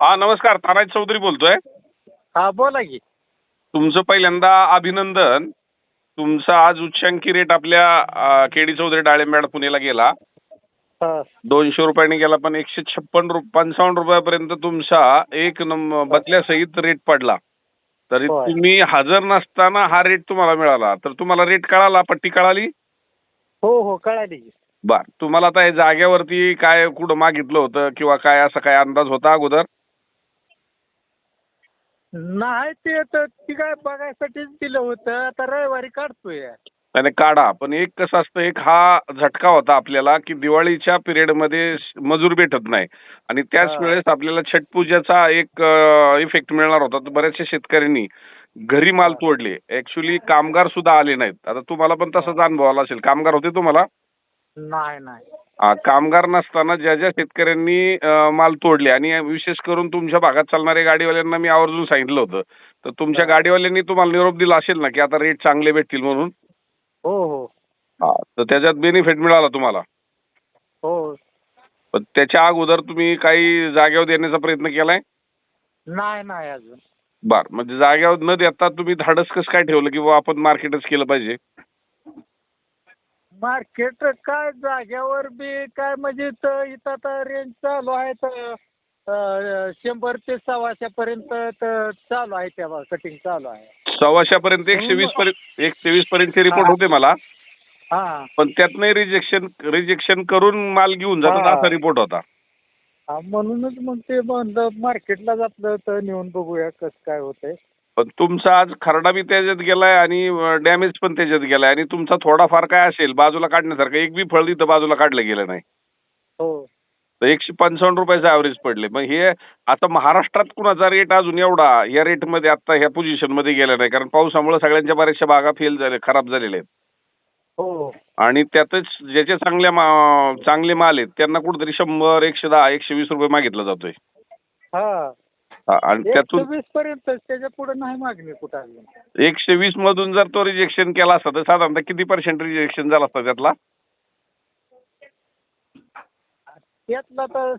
हा नमस्कार. तानाजी चौधरी बोलतोय. हा बोला की. तुमचं पहिल्यांदा अभिनंदन. तुमचा आज उच्चांकी रेट आपल्या केडी चौधरी डाळिंब्याड पुणेला गेला. दोनशे रुपयांनी गेला पण एकशे छप्पन रुप पंचावन्न रुपयापर्यंत तुमचा एक बदल्यासहित रेट पडला. तरी. तुम्ही हजर नसताना हा रेट तुम्हाला मिळाला. तर तुम्हाला रेट कळाला? पट्टी कळाली? हो हो कळाली बर. तुम्हाला आता जागेवरती काय कुठं मागितलं होतं? किंवा काय असं काय अंदाज होता अगोदर? नाही ते तर ती काय बघायसाठीच दिलं होतं. आता रविवारी काढतोय. त्याने काढा पण एक कसं असतं एक हा झटका होता आपल्याला की दिवाळीच्या पिरियडमध्ये मजूर भेटत नाही. आणि त्याच. वेळेस आपल्याला छट पूजेचा एक इफेक्ट मिळणार होता. तर बऱ्याचशा शेतकऱ्यांनी घरी माल तोडले. ऍक्च्युली कामगार सुद्धा आले नाहीत. आता तुम्हाला पण तसाच अनुभव आला असेल. कामगार होते तुम्हाला? नाही नाही. कामगार नसताना ज्या ज्या शेतकऱ्यांनी माल तोडले आणि विशेष करून तुमच्या भागात चालणाऱ्या गाडीवाल्यांना मी आवर्जून सांगितलं होतं. तर तुमच्या. गाडीवाल्यांनी तुम्हाला निरोप दिला असेल ना की आता रेट चांगले भेटतील म्हणून? हो हो. हा तर त्याच्यात बेनिफिट मिळाला तुम्हाला? हो. पण त्याच्या अगोदर तुम्ही काही जागेवर देण्याचा प्रयत्न केलाय? नाही नाही अजून. बर म्हणजे जागेवर न देता तुम्ही धाडस कसं काय ठेवलं की बुवा आपण मार्केटच केलं पाहिजे? मार्केट काय जाग्यावर बी काय म्हणजे इथं इथं आता रेंज चालू आहे तर शंभर ते सव्वाशेपर्यंत तर चालू आहे तेव्हा कटिंग चालू आहे. सव्वाशेपर्यंत एकशे वीस पर्यंत एकशे वीस पर्यंतचे रिपोर्ट. होते मला. हा. पण त्यातनंही रिजेक्शन रिजेक्शन करून माल घेऊन जातात हा. असा रिपोर्ट होता. हा, म्हणूनच मग ते म्हणलं मार्केटला जातलं तर नेऊन बघूया कसं काय होतंय. पण तुमचा आज खरडा बी त्याच्यात गेलाय आणि डॅमेज पण त्याच्यात गेलाय. आणि तुमचा थोडाफार काय असेल बाजूला काढण्यासारखं एक बी फळ इथं बाजूला काढलं गेलं नाही. हो. तर एकशे पंचावन्न रुपयाचं ॲव्हरेज पडले. मग हे आता महाराष्ट्रात कुणाचा रेट अजून एवढा या रेटमध्ये आता ह्या पोझिशनमध्ये गेला नाही. कारण पावसामुळे सगळ्यांच्या बऱ्याचशा बागा फेल झाले खराब झालेल्या आहेत. हो. आणि त्यातच ज्याचे चांगल्या मा चांगले माल आहेत त्यांना कुठेतरी शंभर एकशे दहा एकशे वीस रुपये मागितला जातोय. हा, आणि त्यातून वीस पर्यंत त्याच्या पुढे नाही मागणी कुठं अजून? एकशे वीस मधून जर तो रिजेक्शन केला असता तर साधारणतः किती पर्सेंट रिजेक्शन झाला असता त्यातला? त्यातला तर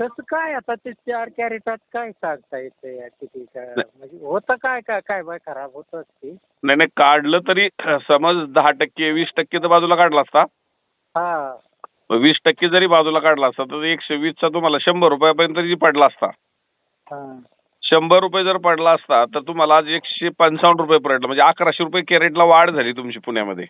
तसं काय आता ते चार कॅरेटात काय सांगता येते किती काय म्हणजे होतं काय काय काय बाय खराब होत असते नाही नाही काढलं तरी समज दहा टक्के वीस टक्के तर बाजूला काढला असता. हा. वीस टक्के जरी बाजूला काढला असता तर एकशे वीसचा तुम्हाला शंभर रुपयापर्यंत पडला असता. शंभर रुपये जर पडला असता तर तुम्हाला आज एकशे पंचावन्न रुपये पडलं. म्हणजे अकराशे रुपये कॅरेटला वाढ झाली तुमची पुण्यामध्ये.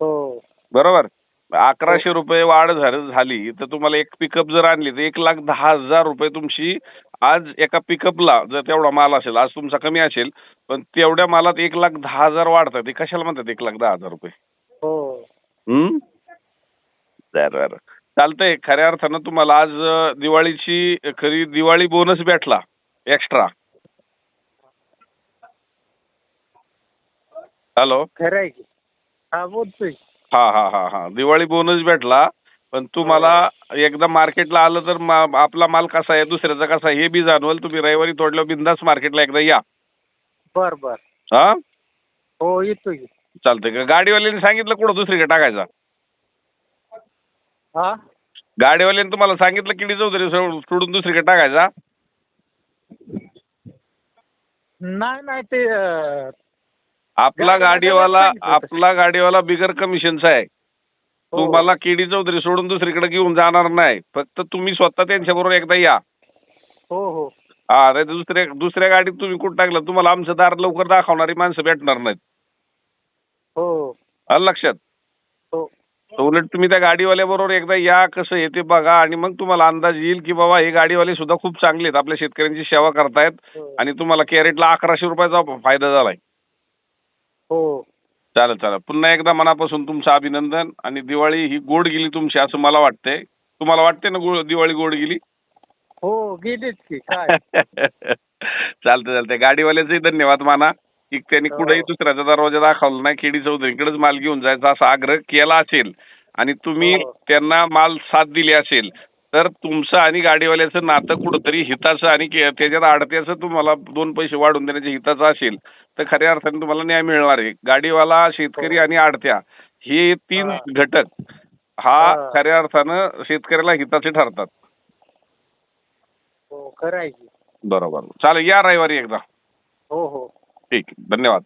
हो. बरोबर? अकराशे रुपये वाढ झाली झाली तर तुम्हाला एक पिकअप जर आणली तर एक लाख दहा हजार रुपये तुमची आज एका पिकअपला जर तेवढा माल असेल आज तुमचा कमी असेल पण तेवढ्या मालात एक लाख दहा हजार वाढतात. ते कशाला म्हणतात एक लाख दहा हजार रुपये? हो. हम्म? बरं चालतंय खऱ्या अर्थानं तुम्हाला आज दिवाळीची खरी दिवाळी बोनस भेटला एक्स्ट्रा हॅलो खरं आहे की. हा बोलतोय. हा हा हा हा. दिवाळी बोनस भेटला पण तुम्हाला एकदा मार्केटला आलं तर मा- आपला माल कसा आहे दुसऱ्याचा कसा आहे हे बी जाणवल. तुम्ही रविवारी तोडल्यावर बिंदास मार्केटला एकदा या. बर बर. हा? हो येतो की. चालतंय का? गाडीवाल्यांनी सांगितलं कुठं दुसरीकडे टाकायचा. हा? गाडीवाल्यांनी तुम्हाला सांगितलं किडी चौधरी सोड- सोडून दुसरीकडे टाकायचा. नाही नाही ते अं, आपला गाडीवाला सांगितलं होतं. आपला गाडीवाला बिगर कमिशनचा आहे. हो. तुम्हाला केडी चौधरी सोडून दुसरीकडे घेऊन जाणार नाही. फक्त तुम्ही स्वतः त्यांच्याबरोबर एकदा या. हो हो. हा नाही तर दुसऱ्या दुसऱ्या गाडीत तुम्ही कुठं टाकलं? तुम्हाला आमचं दार लवकर दाखवणारी माणसं भेटणार नाहीत. हो. आलं लक्षात? हो. तर उलट तुम्ही त्या गाडीवाल्याबरोबर एकदा या कसं येते बघा आणि मग तुम्हाला अंदाज येईल की बाबा हे गाडीवाले सुद्धा खूप चांगले आहेत. आपल्या शेतकऱ्यांची सेवा करतायत हो. आणि तुम्हाला कॅरेटला अकराशे रुपयाचा फायदा झालाय. हो. चालेल चालेल. पुन्हा एकदा मनापासून तुमचं अभिनंदन आणि दिवाळी ही गोड गेली तुमची असं मला वाटतंय. तुम्हाला वाटते ना गो दिवाळी गोड गेली? हो गेलीच की काय? चालतं चालतंय. गाडीवाल्याचंही धन्यवाद माना. की त्यांनी हो. कुठेही दुसऱ्याचा दरवाजा दाखवला नाही केडी चौधरीकडेच माल घेऊन जायचा असा आग्रह केला असेल आणि तुम्ही हो. त्यांना माल साथ दिली असेल तर तुमचं आणि गाडीवाल्याचं नातं कुठंतरी हिताचं आणि त्याच्यात आडत्याचं तुम्हाला दोन पैसे वाढून देण्याच्या हिताचं असेल तर खऱ्या अर्थाने तुम्हाला न्याय मिळणार आहे गाडीवाला शेतकरी आणि आडत्या हे तीन हा. घटक हा हा. खऱ्या अर्थानं शेतकऱ्याला हिताचे ठरतात हो बरोबर चालेल या रविवारी एकदा हो हो ठीक धन्यवाद.